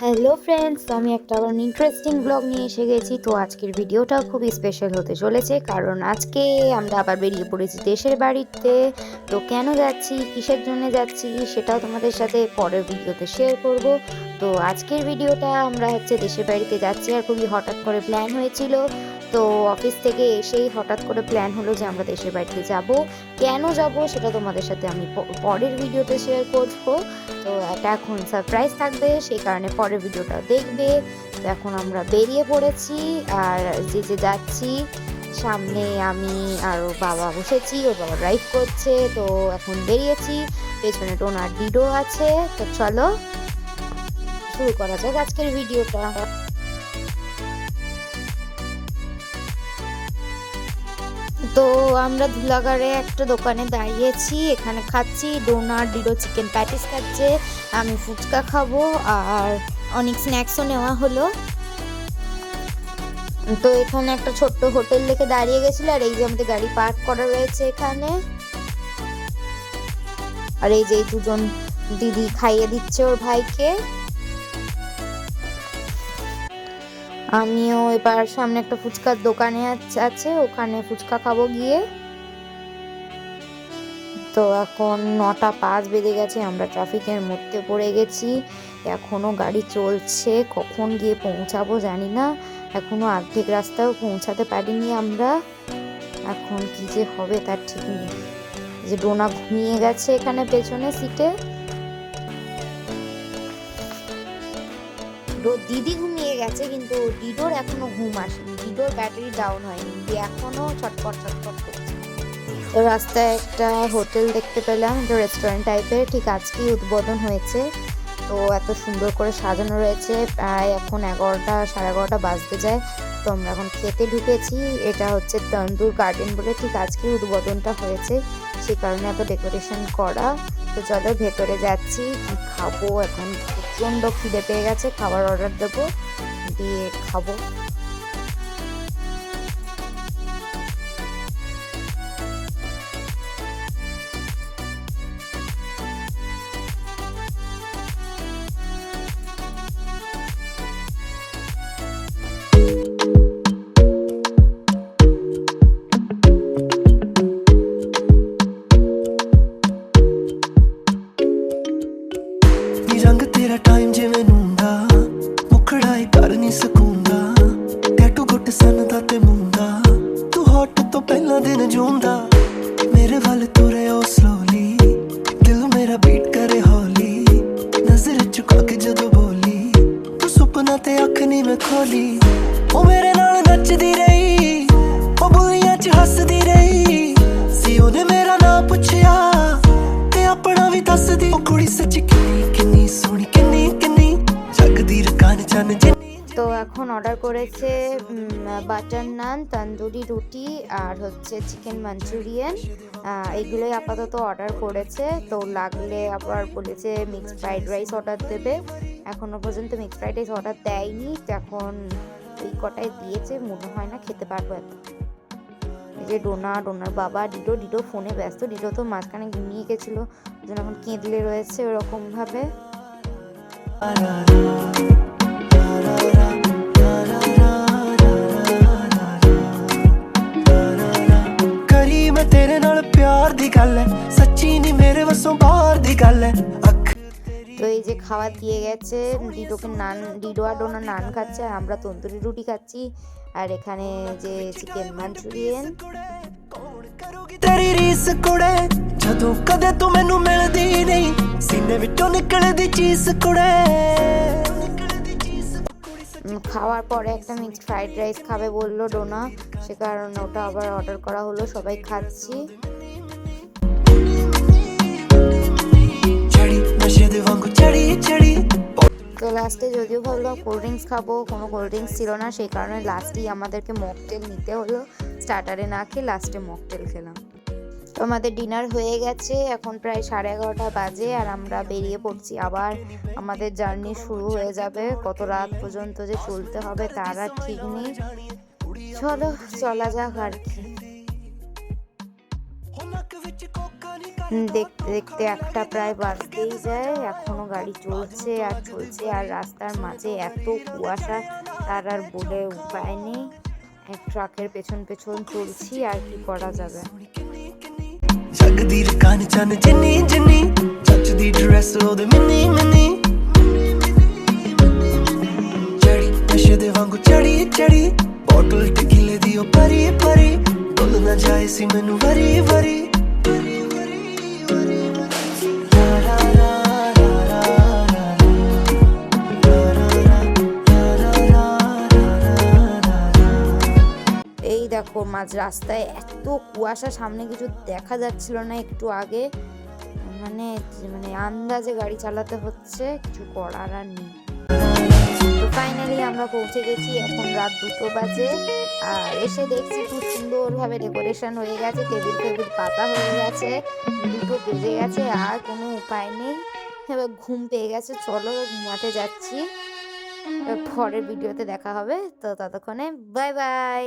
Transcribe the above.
Hello friends আমি একটা আবার ইন্টারেস্টিং ব্লগ নিয়ে এসে গেছি। তো আজকের ভিডিওটা খুবই স্পেশাল হতে চলেছে, কারণ আজকে আমরা আবার বেরিয়ে পড়েছি দেশের বাড়িতে। তো কেন যাচ্ছি? কিসের জন্য যাচ্ছি? সেটাও তোমাদের সাথে পরের ভিডিওতে শেয়ার করব। তো আজকের ভিডিওটা আমরা হচ্ছে দেশের বাড়িতে যাচ্ছি আর খুবই হঠাৎ করে প্ল্যান হয়েছিল। তো অফিস থেকে এসেই হঠাৎ করে প্ল্যান হলো যে আমরা দেশের বাড়িতে যাব। কেন যাব সেটা তোমাদের সাথে আমি পরের ভিডিওতে শেয়ার করব। তো এটা এখন সারপ্রাইজ থাকবে, সেই কারণে পরের ভিডিওটা দেখবে। তো এখন আমরা বেরিয়ে পড়েছি আর যে যে যাচ্ছি, সামনে আমি আর বাবা বসেছি, ওর বাবা ড্রাইভ করছে। তো এখন বেরিয়েছি, পেছনে টোনার ডিডো আছে। তো চলো, শুরু করা যাক আজকের ভিডিওটা তো আমরা ধুলাগড়ে একটা দোকানে দাঁড়িয়েছি, এখানে খাচ্ছি ডোনার ডিডো চিকেন প্যাটিস খাচ্ছে আমি ফুচকা খাব আর অনেক স্ন্যাক্সও নেওয়া হলো। তো এখানে একটা ছোট্ট হোটেল দেখে দাঁড়িয়ে গেছিল আর এই যে আমাদের গাড়ি পার্ক করা রয়েছে এখানে। আর এই যে দুজন দিদি খাইয়ে দিচ্ছে ওর ভাইকে। আমিও এবার সামনে একটা ফুচকার দোকানে আছে ওখানে ফুচকা খাব গিয়ে। তো এখন নটা পাঁচ বেজে গেছে, আমরা ট্রাফিকের মধ্যে পড়ে গেছি। এখনও গাড়ি চলছে, কখন গিয়ে পৌঁছাবো জানি না। এখনও অর্ধেক রাস্তাও পৌঁছাতে পারিনি আমরা। এখন কি যে হবে তার ঠিক নেই। যে ডোনা ঘুমিয়ে গেছে এখানে পেছনে সিটে। ডো- দিদি ঘুমিয়ে গেছে, কিন্তু ডিডোর এখনও ঘুম আসেনি। ডিডোর ব্যাটারি ডাউন হয়নি, দিদি এখনও ছটপট ছটপট করছে। তো রাস্তায় একটা হোটেল দেখতে পেলাম, একটা রেস্টুরেন্ট টাইপের ঠিক আজকেই উদ্বোধন হয়েছে। তো এত সুন্দর করে সাজানো রয়েছে, প্রায় এখন এগারোটা, সাড়ে এগারোটা বাজতে যায়। তো আমরা এখন খেতে ঢুকেছি। এটা হচ্ছে তন্দুর গার্ডেন বলে ঠিক আজকেই উদ্বোধনটা হয়েছে। সেই কারণে এত ডেকোরেশন করা। তো চলো ভেতরে যাচ্ছি, কি খাব এখন? প্রচণ্ড খিদে পেয়ে গেছে খাবার অর্ডার দেবো দিয়ে খাব। এখন অর্ডার করেছে বাটার নান তন্দুরি রুটি আর হচ্ছে চিকেন মাঞ্চুরিয়ান এইগুলোই আপাতত অর্ডার করেছে। তো লাগলে আবার বলেছে মিক্স ফ্রাইড রাইস অর্ডার দেবে। এখনও পর্যন্ত মিক্স ফ্রাইড রাইস অর্ডার দেয়নি। এখন এই কটাই দিয়েছে। মনে হয় না খেতে পারব এত। যে ডোনা, ডোনার বাবা, ডিডো ডিডো ফোনে ব্যস্ত। ডিডো তো মাঝখানে ঘুমিয়ে গেছিল। জন্য এখন কেঁদলে রয়েছে ওরকমভাবে। তো এই যে খাবার দিয়ে গেছে ডিডোকে নান ডিডো আর ডোনা নান খাচ্ছে আর আমরা তন্দুরি রুটি খাচ্ছি আর এখানে যে চিকেন মাঞ্চুরিয়ান ਕੌਣ ਕਰੂਗੀ ਤੇਰੀ ਰੀਸ ਕੁੜੇ ਜਦੋਂ ਕਦੇ ਤੂੰ ਮੈਨੂੰ ਮਿਲਦੀ ਨਹੀਂ ਸੀਨੇ ਵਿੱਚੋਂ ਨਿਕਲਦੀ ਚੀਸ ਕੁੜੇ ਨਿਕਲਦੀ ਚੀਸ ਕੁੜੀ উম, খাওয়ার পরে একটা মিক্সড ফ্রাইড রাইস খাবে বললো ডোনা সে কারণে ওটা আবার অর্ডার করা হলো সবাই খাচ্ছি লাস্টে যদিও ভাবলাম কোল্ড ড্রিঙ্কস খাব, কোনো কোল্ড ড্রিঙ্কস ছিল না, সেই কারণে লাস্টেই আমাদেরকে মকটেল নিতে হলো। স্টার্টারে না খেয়ে লাস্টে মকটেল খেলাম। তো আমাদের ডিনার হয়ে গেছে, এখন প্রায় সাড়ে এগারোটা বাজে আর আমরা বেরিয়ে পড়ছি। আবার আমাদের জার্নি শুরু হয়ে যাবে, কত রাত পর্যন্ত যে চলতে হবে তার আর ঠিক নেই। চলো, চলা যাক আর কি। দেখতে দেখতে একটা প্রায় বাজতেই যায় এখনো গাড়ি চলছে আর চলছে আর রাস্তার মাঝে এত কুয়াশা তার আর বলে উপায় নেই এক ট্রাকের পেছন পেছন চলছি আর কি করা যাবে ਜਗਦੀ ਰਕਾਨ ਚੰਨ ਜਿੰਨੀ ਜਿੰਨੀ ਚੱਚਦੀ ਡਰੈਸ ਉਹਦੇ ਮਿੰਨੀ ਮਿੰਨੀ ਚੜੀ ਨਸ਼ੇ ਦੇ ਵਾਂਗੂ ਚੜੀ ਚੜੀ ਬੋਟਲ ਟਕਿਲੇ ਦੀ ਉਹ ਪਰੀ ਪਰੀ ਭੁੱਲ ਨਾ ਜਾਏ ਸੀ ਮੈਨੂੰ ਵਰੀ ਵਰੀ দেখো, মাঝ রাস্তায় এত কুয়াশা, সামনে কিছু দেখা যাচ্ছিল না একটু আগে। মানে মানে আন্দাজে গাড়ি চালাতে হচ্ছে, কিছু করার আর নেই। তো ফাইনালি আমরা পৌঁছে গেছি, এখন রাত দুটো বাজে। আর এসে দেখছি খুব সুন্দরভাবে ডেকোরেশন হয়ে গেছে টেবিল টেবিল পাতা হয়ে গেছে, দুটো বেজে গেছে, আর কোনো উপায় নেই। এবার ঘুম পেয়ে গেছে, চলো ঘুমাতে যাচ্ছি। পরের ভিডিওতে দেখা হবে, তো ততক্ষণে বাই বাই